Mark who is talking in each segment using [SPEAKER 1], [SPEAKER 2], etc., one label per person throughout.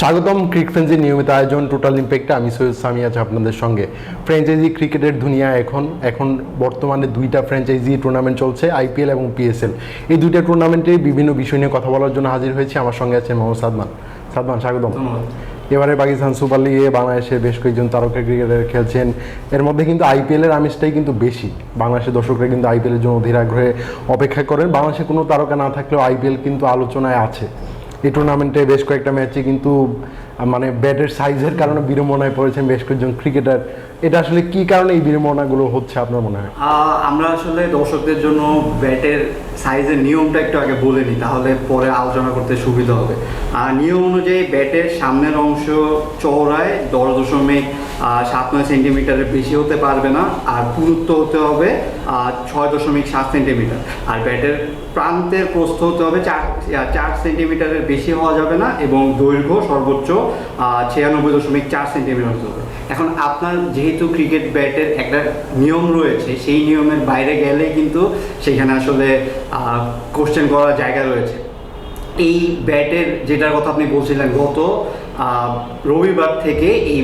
[SPEAKER 1] স্বাগতম ক্রিক ফ্রেন্সের নিয়মিত আয়োজন টোটাল ইম্প্যাক্টে আমি সৈয়দ সামি আছি আপনাদের সঙ্গে। ফ্র্যাঞ্চাইজি ক্রিকেটের দুনিয়া এখন এখন বর্তমানে দুইটা ফ্র্যাঞ্চাইজি টুর্নামেন্ট চলছে আইপিএল এবং পিএসএল এই দুইটা টুর্নামেন্টে বিভিন্ন বিষয় নিয়ে কথা বলার জন্য হাজির হয়েছে। আমার সঙ্গে আছেন মোহাম্মদ সাদমান। সাদমান স্বাগতম। এবারে পাকিস্তান সুপার লিগে বাংলাদেশের বেশ কয়েকজন তারকা ক্রিকেটার খেলছেন। এর মধ্যে কিন্তু আইপিএলের আমিষটাই কিন্তু বেশি। বাংলাদেশের দর্শকরা কিন্তু আইপিএলের জন্য অধীর আগ্রহে অপেক্ষা করেন। বাংলাদেশে কোনো তারকা না থাকলেও আইপিএল কিন্তু আলোচনায় আছে। এই টুর্নামেন্টে বেশ কয়েকটা ম্যাচে কিন্তু মানে ব্যাটের সাইজের কারণে বিড়ম্বনায় পড়েছেন বেশ কয়েকজন ক্রিকেটার এটা আসলে কি কারণে এই বিড়ম্বনাগুলো হচ্ছে আপনার মনে হয়?
[SPEAKER 2] আমরা আসলে দর্শকদের জন্য ব্যাটের সাইজের নিয়মটা একটু আগে বলে নিই, তাহলে পরে আলোচনা করতে সুবিধা হবে। আর নিয়ম অনুযায়ী ব্যাটের সামনের অংশ চওড়ায় দশ দশমিক সাত নয় সেন্টিমিটারের বেশি হতে পারবে না, আর পুরুত্ব হতে হবে ছয় দশমিক সাত সেন্টিমিটার। আর ব্যাটের প্রান্তের প্রস্থ হতে হবে চার চার সেন্টিমিটারের বেশি হওয়া যাবে না এবং দৈর্ঘ্য সর্বোচ্চ ছিয়ানব্বই দশমিক চার সেন্টিমিটার হতে হবে। এখন আপনার যেহেতু ক্রিকেট ব্যাটের একটা নিয়ম রয়েছে, সেই নিয়মের বাইরে গেলে কিন্তু সেখানে আসলে কোশ্চেন করার জায়গা রয়েছে। এই ব্যাটের, যেটার কথা আপনি বলছিলেন, গত রবিবার থেকে এই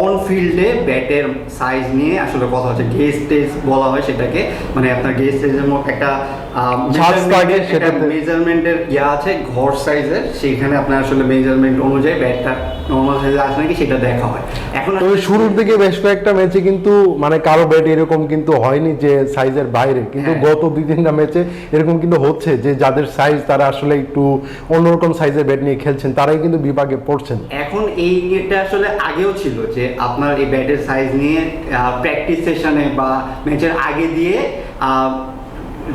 [SPEAKER 2] অন ফিল্ডে ব্যাটের সাইজ নিয়ে আসলে কথা হচ্ছে গেস্ট বলা হয় সেটাকে। মানে আপনার গেস্ট একটা মেজারমেন্টের ইয়া আছে ঘর সাইজের সেইখানে আপনার আসলে মেজারমেন্ট অনুযায়ী ব্যাটটা নর্মাল সাইজে আছে নাকি সেটা দেখা হয়। এখন
[SPEAKER 1] তবে শুরুর দিকে বেশ কয়েকটা ম্যাচে কিন্তু মানে কারও ব্যাট এরকম কিন্তু হয়নি যে সাইজের বাইরে। কিন্তু
[SPEAKER 2] হ্যাঁ।
[SPEAKER 1] গত দুই তিনটা ম্যাচে এরকম কিন্তু হচ্ছে যে যাদের সাইজ তারা আসলে একটু অন্যরকম সাইজের ব্যাট নিয়ে খেলছেন তারাই কিন্তু বিভাগে পড়ছেন।
[SPEAKER 2] এখন এই এটা আসলে আগেও ছিল যে আপনার এই ব্যাটের সাইজ নিয়ে প্র্যাকটিস সেশনে বা ম্যাচের আগে দিয়ে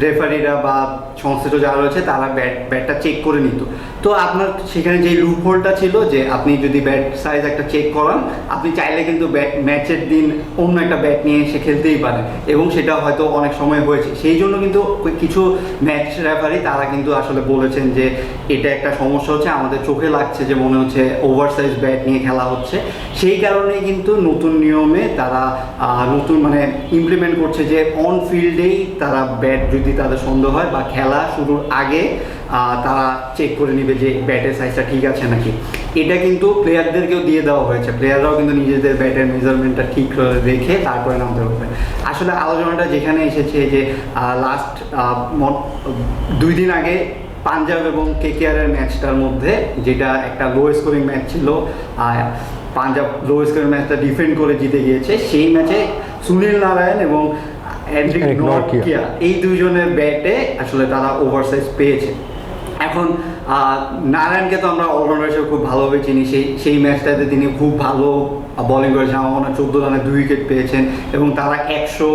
[SPEAKER 2] রেফারিরা বা সংশ্লিষ্ট যারা রয়েছে তারা ব্যাট ব্যাটটা চেক করে নিত। তো আপনার সেখানে যে লুপ হোলটা ছিল যে আপনি যদি ব্যাট সাইজ একটা চেক করান, আপনি চাইলে কিন্তু ব্যাট ম্যাচের দিন অন্য একটা ব্যাট নিয়ে এসে খেলতেই পারেন। এবং সেটা হয়তো অনেক সময় হয়েছে। সেই জন্য কিন্তু কিছু ম্যাচ রেফারি তারা কিন্তু আসলে বলেছেন যে এটা একটা সমস্যা হচ্ছে, আমাদের চোখে লাগছে যে মনে হচ্ছে ওভার সাইজ ব্যাট নিয়ে খেলা হচ্ছে। সেই কারণেই কিন্তু নতুন নিয়মে তারা নতুন মানে ইমপ্লিমেন্ট করছে যে অন ফিল্ডেই তারা ব্যাট যদি তাদের সন্দেহ হয় বা খেলা শুরুর আগে তারা চেক করে নেবে যে ব্যাটের সাইজটা ঠিক আছে নাকি? এটা কিন্তু প্লেয়ারদেরকেও দিয়ে দেওয়া হয়েছে। প্লেয়াররাও কিন্তু নিজেদের ব্যাটের মেজারমেন্টটা ঠিক রেখে তারপরে নামতে পারবে আসলে আলোচনাটা যেখানে এসেছে যে লাস্ট দুই দিন আগে পাঞ্জাব এবং কেকেআরের ম্যাচটার মধ্যে যেটা একটা লো স্কোরিং ম্যাচ ছিল পাঞ্জাব লো স্কোরিং ম্যাচটা ডিফেন্ড করে জিতে গিয়েছে সেই ম্যাচে সুনীল নারায়ণ এবং। এই দুইজনের ব্যাটে আসলে তারা ওভারসাইজ পেয়েছে। এখন নারায়ণকে তো আমরা অলরাউন্ডার হিসেবে খুব ভালোভাবে চিনি। সেই সেই ম্যাচটাতে তিনি খুব ভালো বোলিং করেছেন। আমার মনে হয় চোদ্দ রানে দুই উইকেট পেয়েছেন এবং তারা একশো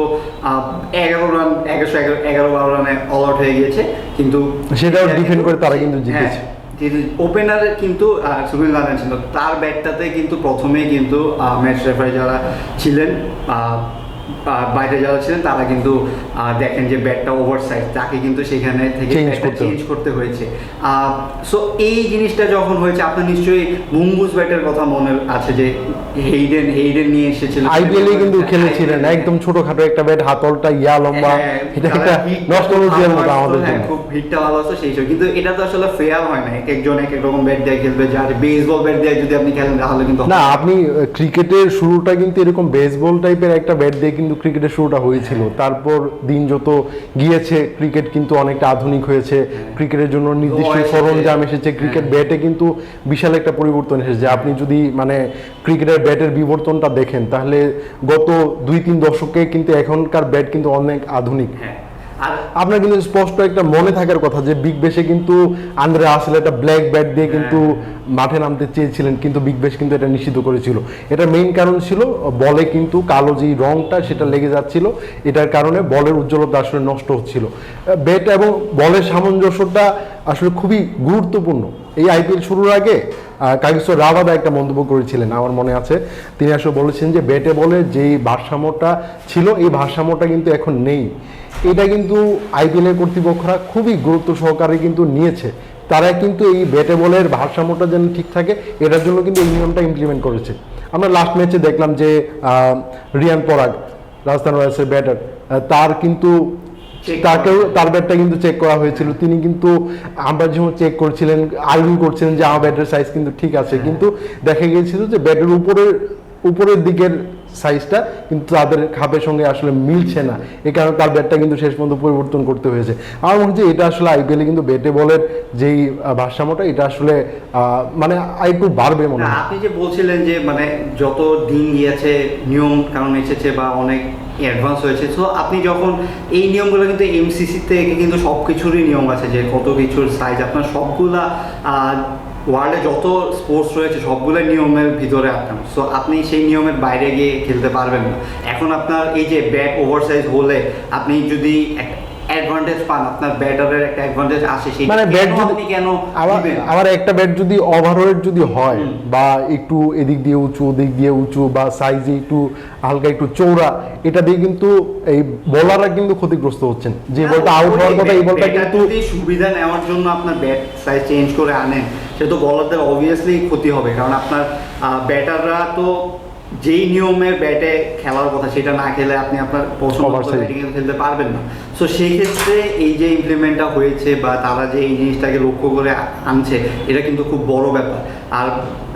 [SPEAKER 2] এগারো রান একশো এগারো এগারো বারো রানে অল আউট হয়ে গিয়েছে। কিন্তু
[SPEAKER 1] সেটাও ডিফেন্ড করে তারা কিন্তু জিতেছে।
[SPEAKER 2] ওপেনারে কিন্তু সুনীল নারায়ণ ছিল। তার ব্যাটটাতে কিন্তু প্রথমেই কিন্তু ম্যাচ রেফারি যারা ছিলেন বাইরে যারা ছিলেন তারা কিন্তু দেখেন যে ব্যাটটা ওভার সাইজ তাকে কিন্তু সেখানে থেকে চেঞ্জ করতে হয়েছে। সো এই জিনিসটা যখন হয়েছে আপনার নিশ্চয়ই মুঙ্গুস ব্যাটের কথা মনে আছে যে হেইডেন হেইডেন নিয়ে এসেছিল।
[SPEAKER 1] আইপিএল এ কিন্তু খেলেছিলেন একদম ছোটখাটো একটা ব্যাট হাতলটা ইয়া লম্বা
[SPEAKER 2] হ্যাঁ,
[SPEAKER 1] এটা
[SPEAKER 2] তারা
[SPEAKER 1] একটা নস্টালজিয়ার মতো আমাদের
[SPEAKER 2] হ্যাঁ,
[SPEAKER 1] জন্য।
[SPEAKER 2] খুব হিটটা ভালো আছে সেই সব কিন্তু এটা তো আসলে ফেয়ার হয় না এক একজন এক এক রকম ব্যাট দিয়ে খেলবে যার বেসবল ব্যাট দিয়ে যদি আপনি খেলেন তাহলে কিন্তু
[SPEAKER 1] না আপনি ক্রিকেটের শুরুটা কিন্তু এরকম বেসবল টাইপের একটা ব্যাট দিয়ে কিন্তু ক্রিকেটের শুরুটা হয়েছিল। তারপর দিন যত গিয়েছে ক্রিকেট কিন্তু অনেকটা আধুনিক হয়েছে। ক্রিকেটের জন্য নির্দিষ্ট সরঞ্জাম এসেছে। ক্রিকেট ব্যাটে কিন্তু বিশাল একটা পরিবর্তন এসেছে। আপনি যদি মানে ক্রিকেটের ব্যাটের বিবর্তনটা দেখেন তাহলে গত দুই তিন দশকে কিন্তু এখনকার ব্যাট কিন্তু অনেক আধুনিক।
[SPEAKER 2] হ্যাঁ।
[SPEAKER 1] আপনার কিন্তু স্পষ্ট একটা মনে থাকার কথা যে বিগ বেশে কিন্তু আন্দ্রে আসলে একটা ব্ল্যাক ব্যাট দিয়ে কিন্তু মাঠে নামতে চেয়েছিলেন, কিন্তু বিগ বেশ কিন্তু এটা নিষিদ্ধ করেছিল। এটা মেইন কারণ ছিল, বলে কিন্তু কালো যে রংটা সেটা লেগে যাচ্ছিল, এটার কারণে বলের উজ্জ্বলতা আসলে নষ্ট হচ্ছিল। ব্যাট এবং বলের সামঞ্জস্যটা আসলে খুবই গুরুত্বপূর্ণ। এই আইপিএল শুরুর আগে কাগিসো রাবাদা একটা মন্তব্য করেছিলেন, আমার মনে আছে। তিনি আসলে বলেছেন যে ব্যাটে বলে যেই ভারসাম্যটা ছিল, এই ভারসাম্যটা কিন্তু এখন নেই। এটা কিন্তু আইপিএলের কর্তৃপক্ষরা খুবই গুরুত্ব সহকারে কিন্তু নিয়েছে। তারা কিন্তু এই ব্যাটে বলের ভারসাম্যটা যেন ঠিক থাকে এটার জন্য কিন্তু এই নিয়মটা ইমপ্লিমেন্ট করেছে। আমরা লাস্ট ম্যাচে দেখলাম যে রিয়ান পরাগ রাজস্থান রয়্যালসের ব্যাটার তার কিন্তু তাকেও তার ব্যাটটা কিন্তু চেক করা হয়েছিল। তিনি কিন্তু আমরা যখন চেক করছিলেন আর্গুই করছিলেন যে আমার ব্যাটের সাইজ কিন্তু ঠিক আছে।
[SPEAKER 2] হ্যাঁ।
[SPEAKER 1] কিন্তু দেখা গিয়েছিল যে ব্যাটের উপরের উপরের দিকের সাইজটা কিন্তু তাদের খাপের সঙ্গে আসলে মিলছে না। এ কারণে তার ব্যাটটা কিন্তু শেষ পর্যন্ত পরিবর্তন করতে হয়েছে। আমার মনে হচ্ছে এটা আসলে আইপিএলে কিন্তু ব্যাটে বলের যেই ভারসাম্যটা, এটা আসলে মানে একটু বাড়বে মনে হয়।
[SPEAKER 2] আপনি যে বলছিলেন যে মানে যত দিন গিয়েছে, নিয়ম কারণ এসেছে বা অনেক অ্যাডভান্স হয়েছে তো আপনি যখন এই নিয়মগুলো কিন্তু এমসিসি থেকে কিন্তু সব কিছুরই নিয়ম আছে, যে কত কিছুর সাইজ আপনার সবগুলা ওয়ার্ল্ডে যত স্পোর্টস রয়েছে, সবগুলো নিয়মের ভিতরে আপনার সো আপনি সেই নিয়মের বাইরে গিয়ে খেলতে পারবেন না। এখন আপনার এই যে ব্যাট ওভার সাইজ হলে, আপনি যদি অ্যাডভান্টেজ পান আপনার ব্যাটারের একটা অ্যাডভান্টেজ আসে সেই
[SPEAKER 1] মানে ব্যাট যদি
[SPEAKER 2] কেন
[SPEAKER 1] আবার আবার একটা ব্যাট যদি যদি হয় বা একটু এদিক দিয়ে উঁচু ওদিক দিয়ে উঁচু বা সাইজে একটু হালকা একটু চৌড়া এটা দিয়ে কিন্তু এই বোলাররা কিন্তু ক্ষতিগ্রস্ত হচ্ছেন। যে বলটা আউট হওয়ার কথা এই বলটা কিন্তু
[SPEAKER 2] সুবিধা নেওয়ার জন্য আপনার ব্যাট সাইজ চেঞ্জ করে আনেন সে তো বলারদের অবভিয়াসলি ক্ষতি হবে কারণ আপনার ব্যাটাররা তো যেই নিয়মে ব্যাটে খেলার কথা সেটা না খেলে আপনি আপনার পছন্দ
[SPEAKER 1] Oversize।
[SPEAKER 2] ব্যাটিং খেলতে পারবেন না। সো সেই ক্ষেত্রে এই যে ইমপ্লিমেন্টটা হয়েছে বা তারা যে এই জিনিসটাকে লক্ষ্য করে আনছে এটা কিন্তু খুব বড় ব্যাপার। আর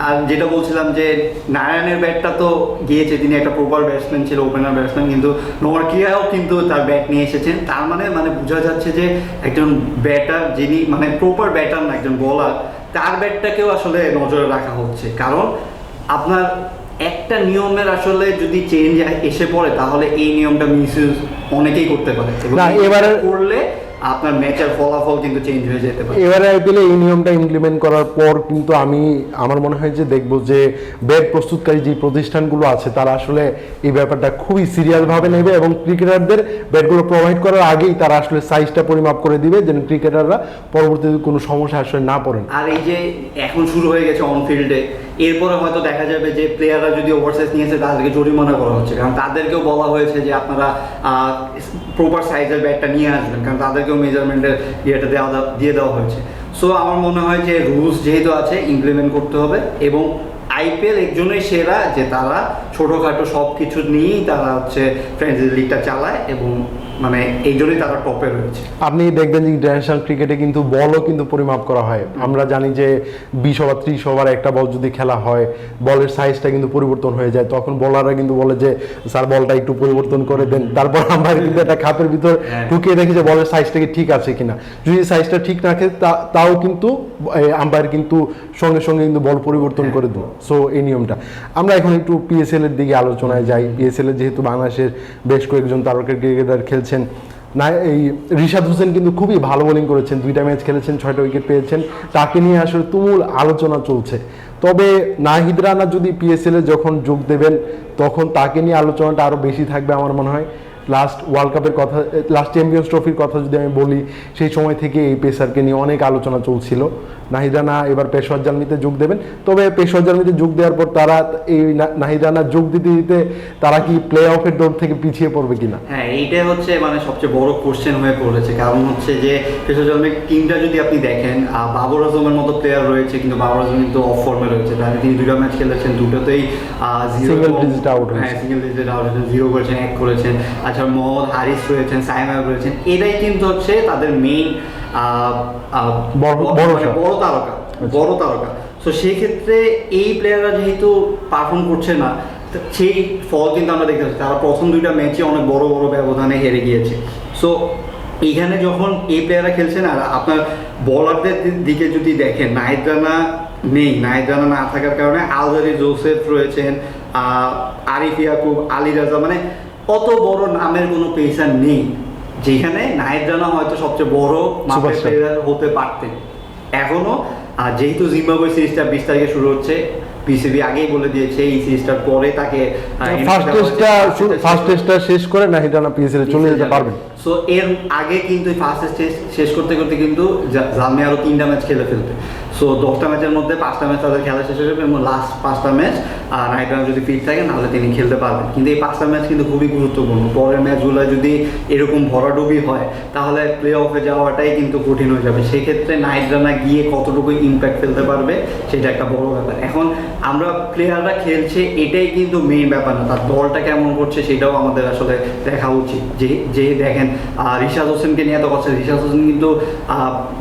[SPEAKER 2] আর যেটা বলছিলাম যে নারায়ণের ব্যাটটা তো গিয়েছে তিনি একটা প্রপার ব্যাটসম্যান ছিল ওপেনার ব্যাটসম্যান কিন্তু নরকিয়াও কিন্তু তার ব্যাট নিয়ে এসেছেন তার মানে মানে বোঝা যাচ্ছে যে একজন ব্যাটার যিনি মানে প্রপার ব্যাটার না একজন বলার তার ব্যাটটাকেও আসলে নজরে রাখা হচ্ছে। কারণ আপনার একটা নিয়মের আসলে যদি চেঞ্জ এসে পড়ে তাহলে এই নিয়মটা মিসইউজ অনেকেই করতে পারে।
[SPEAKER 1] না, এবারে-
[SPEAKER 2] করলে আপনার ম্যাচের ফলাফল কিন্তু চেঞ্জ হয়ে যেতে পারে।
[SPEAKER 1] এবারে আইপিএলে এই নিয়মটা ইমপ্লিমেন্ট করার পর কিন্তু আমি আমার মনে হয় যে দেখব যে ব্যাট প্রস্তুতকারী যে প্রতিষ্ঠানগুলো আছে তারা আসলে এই ব্যাপারটা খুবই সিরিয়াসভাবে নেবে এবং ক্রিকেটারদের ব্যাটগুলো প্রোভাইড করার আগেই তারা আসলে সাইজটা পরিমাপ করে দিবে যেন ক্রিকেটাররা পরবর্তীতে কোনো সমস্যা আসলে না পড়েন।
[SPEAKER 2] আর এই যে এখন শুরু হয়ে গেছে অন ফিল্ডে এরপরে হয়তো দেখা যাবে যে প্লেয়াররা যদি ওভারসাইজ নিয়েছে তাদেরকে জরিমানা করা হচ্ছে, কারণ তাদেরকেও বলা হয়েছে যে আপনারা প্রপার সাইজের ব্যাগটা নিয়ে আসবেন, কারণ তাদেরকেও মেজারমেন্টের ইয়েটা দেওয়া দিয়ে দেওয়া হয়েছে। সো আমার মনে হয় যে রুলস যেহেতু আছে ইমপ্লিমেন্ট করতে হবে এবং আইপিএল একজনই সেরা যে তারা ছোটোখাটো সব কিছু নিয়েই তারা হচ্ছে ফ্রেন্ডস লিগটা চালায় এবং মানে এই জন্যই তারা টপে রয়েছে।
[SPEAKER 1] আপনি দেখবেন যে ইন্টারন্যাশনাল ক্রিকেটে কিন্তু বলও কিন্তু পরিমাপ করা হয়। আমরা জানি যে বিশ ওভার ত্রিশ ওভার একটা বল যদি খেলা হয় বলের সাইজটা কিন্তু পরিবর্তন হয়ে যায়। তখন বলাররা কিন্তু বলে যে স্যার বলটা একটু পরিবর্তন করে দেন। তারপর আমরা কিন্তু একটা খাপের ভিতর
[SPEAKER 2] হ্যাঁ।
[SPEAKER 1] ঢুকিয়ে দেখি যে বলের সাইজটা কি ঠিক আছে কিনা। যদি সাইজটা ঠিক রাখে তাও কিন্তু আম্পায়ার কিন্তু সঙ্গে সঙ্গে কিন্তু বল পরিবর্তন করে দেন সো এই নিয়মটা। আমরা এখন একটু পিএসএল এর দিকে আলোচনায় যাই। পিএসএল এর যেহেতু বাংলাদেশের বেশ কয়েকজন তারকা ক্রিকেটার খেলছেন না এই রিশাদ হোসেন কিন্তু খুবই ভালো বোলিং করেছেন, দুইটা ম্যাচ খেলেছেন, ছয়টা উইকেট পেয়েছেন। তাকে নিয়ে আসলে তুমুল আলোচনা চলছে। তবে নাহিদ রানা যদি পিএসএল এ যখন যোগ দেবেন, তখন তাকে নিয়ে আলোচনাটা আরও বেশি থাকবে আমার মনে হয়। লাস্ট ওয়ার্ল্ড কাপের কথা লাস্ট চ্যাম্পিয়ন্স ট্রফির কথা যদি আমি বলি সেই সময় থেকে এই পেসারকে নিয়ে অনেক আলোচনা চলছিল। নাহিদ রানা এবার পেশোয়ার জার্নিতে যোগ দেবেন। তবে পেশোয়ার জার্নিতে যোগ দেওয়ার পর তারা এই না- যোগ দিতে দিতে তারা কি প্লে অফের দৌড় থেকে পিছিয়ে পড়বে কিনা?
[SPEAKER 2] হ্যাঁ এইটাই হচ্ছে মানে সবচেয়ে বড় কোশ্চেন হয়ে পড়েছে। কারণ হচ্ছে যে পেশোয়ার পেশাজন্মের টিমটা যদি আপনি দেখেন বাবর আজমের মতো প্লেয়ার রয়েছে কিন্তু বাবর আজম কিন্তু অফ ফর্মে রয়েছে। তাহলে তিনি দুটো ম্যাচ খেলেছেন দুটোতেই জিরো
[SPEAKER 1] Single digit out হয়েছে।
[SPEAKER 2] হ্যাঁ সিঙ্গেল ডিজিট আউট জিরো করেছেন এক করেছেন। আচ্ছা মোহাম্মদ হারিস রয়েছেন সাইমা রয়েছেন এটাই কিন্তু হচ্ছে তাদের মেইন
[SPEAKER 1] বড়-
[SPEAKER 2] বড় তারকা। বড় তারকা তো সেই ক্ষেত্রে এই প্লেয়াররা যেহেতু পারফর্ম করছে না তো সেই ফল কিন্তু আমরা দেখতে পাচ্ছি। তারা প্রথম দুইটা ম্যাচে অনেক বড় বড় ব্যবধানে হেরে গিয়েছে। সো এখানে যখন এই প্লেয়াররা খেলছে না আপনার বলারদের দিকে যদি দেখেন নাহিদ রানা নেই। নাহিদ না থাকার কারণে আলজারি জোসেফ রয়েছেন আরিফ ইয়াকুব আলী রাজা মানে অত বড় নামের কোনো পেসার নেই যেখানে নাহিদ রানা হয়তো সবচেয়ে বড় মাপের প্লেয়ার হতে পারতেন। এখনও আর যেহেতু জিম্বাবুয়ে সিরিজটা বিশ তারিখে শুরু হচ্ছে পিসিবি আগেই বলে দিয়েছে এই সিরিজটার পরে তাকে
[SPEAKER 1] ফার্স্ট টেস্টটা ফার্স্ট টেস্টটা শেষ করে নাহিদ রানা পিএসএল চলে যেতে পারবেন।
[SPEAKER 2] সো এর আগে কিন্তু ফার্স্ট শেষ করতে করতে কিন্তু জা- জালমি আরও তিনটা ম্যাচ খেলে ফেলবে। সো দশটা ম্যাচের মধ্যে পাঁচটা ম্যাচ তাদের খেলা শেষ হয়ে যাবে এবং লাস্ট পাঁচটা ম্যাচ আর নাইট রান যদি ফিট থাকে, নাহলে তিনি খেলতে পারবেন। কিন্তু এই পাঁচটা ম্যাচ কিন্তু খুবই গুরুত্বপূর্ণ। পরের ম্যাচগুলো যদি এরকম ভরাডুবি হয়, তাহলে প্লে অফে যাওয়াটাই কিন্তু কঠিন হয়ে যাবে। সেক্ষেত্রে নাইট রানা গিয়ে কতটুকু ইম্প্যাক্ট ফেলতে পারবে, সেটা একটা বড় ব্যাপার। এখন আমরা প্লেয়াররা খেলছে, এটাই কিন্তু মেইন ব্যাপার না। তার দলটা কেমন করছে, সেটাও আমাদের আসলে দেখা উচিত। যে যে দেখেন রিশাদ হোসেনকে নিয়ে এত কথা। রিশাদ হোসেন কিন্তু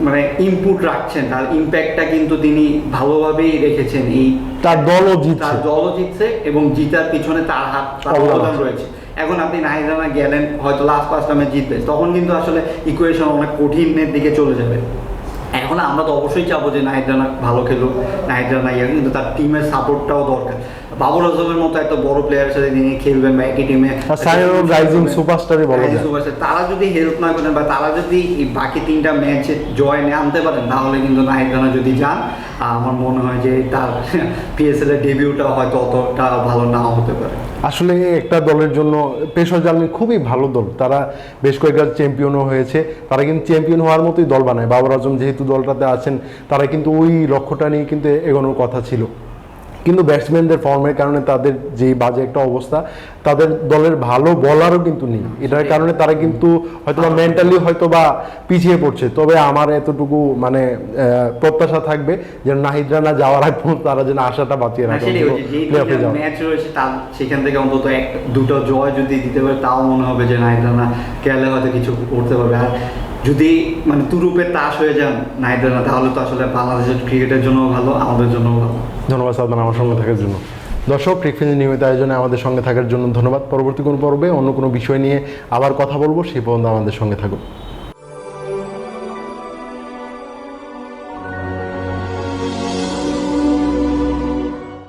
[SPEAKER 2] মানে ইনপুট রাখছেন তার ইম্প্যাক্টটা কিন্তু তিনি ভালোভাবেই রেখেছেন এই
[SPEAKER 1] তার দলও জিতছে।
[SPEAKER 2] তার দলও জিতছে এবং জিতার পিছনে তার হাত তার
[SPEAKER 1] অবদান
[SPEAKER 2] রয়েছে। এখন আপনি নাহিদানা গেলেন হয়তো লাস্ট পাঁচটা ম্যাচ জিতবে তখন কিন্তু আসলে ইকুয়েশন অনেক কঠিনের দিকে চলে যাবে। এখন আমরা তো অবশ্যই চাবো যে নাহিদ রানা ভালো খেলুক নাহিদ রানা ইয়ে কিন্তু তার টিমের সাপোর্টটাও দরকার। বাবর আজমের মতো একটা বড় প্লেয়ারের সাথে তিনি খেলবেন বা একই টিমে
[SPEAKER 1] রাইজিং সুপারস্টারই বলা যায়।
[SPEAKER 2] তারা যদি হেল্প না করেন বা তারা যদি বাকি তিনটা ম্যাচে জয় নিয়ে আনতে পারেন তাহলে কিন্তু নাহিদ রানা যদি যান আমার মনে হয় যে তার পিএসএল এর ডেবিউটা হয়তো অতটা ভালো নাও হতে পারে।
[SPEAKER 1] আসলে একটা দলের জন্য পেশর জার্মানি খুবই ভালো দল। তারা বেশ কয়েকবার চ্যাম্পিয়নও হয়েছে। তারা কিন্তু চ্যাম্পিয়ন হওয়ার মতোই দল বানায়। বাবর আজম যেহেতু দলটাতে আছেন তারা কিন্তু ওই লক্ষ্যটা নিয়ে কিন্তু এগোনোর কথা ছিল। কিন্তু ব্যাটসম্যানদের ফর্মের কারণে তাদের যে বাজে একটা অবস্থা তাদের দলের ভালো বলারও কিন্তু নেই। এটার কারণে তারা কিন্তু হয়তো বা মেন্টালি হয়তো বা পিছিয়ে পড়ছে। তবে আমার এতটুকু মানে প্রত্যাশা থাকবে যে নাহিদ রানা যাওয়ার আগ পর্যন্ত তারা যেন আশাটা বাঁচিয়ে রাখে
[SPEAKER 2] ম্যাচ রয়েছে তার সেখান থেকে অন্তত এক দুটো জয় যদি দিতে পারে তাও মনে হবে যে নাহিদ রানা খেলে হয়তো কিছু করতে পারবে। আর যদি মানে তুরুপে তাস হয়ে যান নাইদের না, তাহলে তো আসলে বাংলাদেশের ক্রিকেটের জন্য ভালো, আমাদের জন্য ভালো।
[SPEAKER 1] ধন্যবাদ সালমান আমার সঙ্গে থাকার জন্য। দর্শক ক্রিকফিন নিয়মিত আয়োজনে আমাদের সঙ্গে থাকার জন্য ধন্যবাদ। পরবর্তী কোনো পর্বে অন্য কোনো বিষয় নিয়ে আবার কথা বলব, সেই পর্যন্ত আমাদের সঙ্গে থাকুন।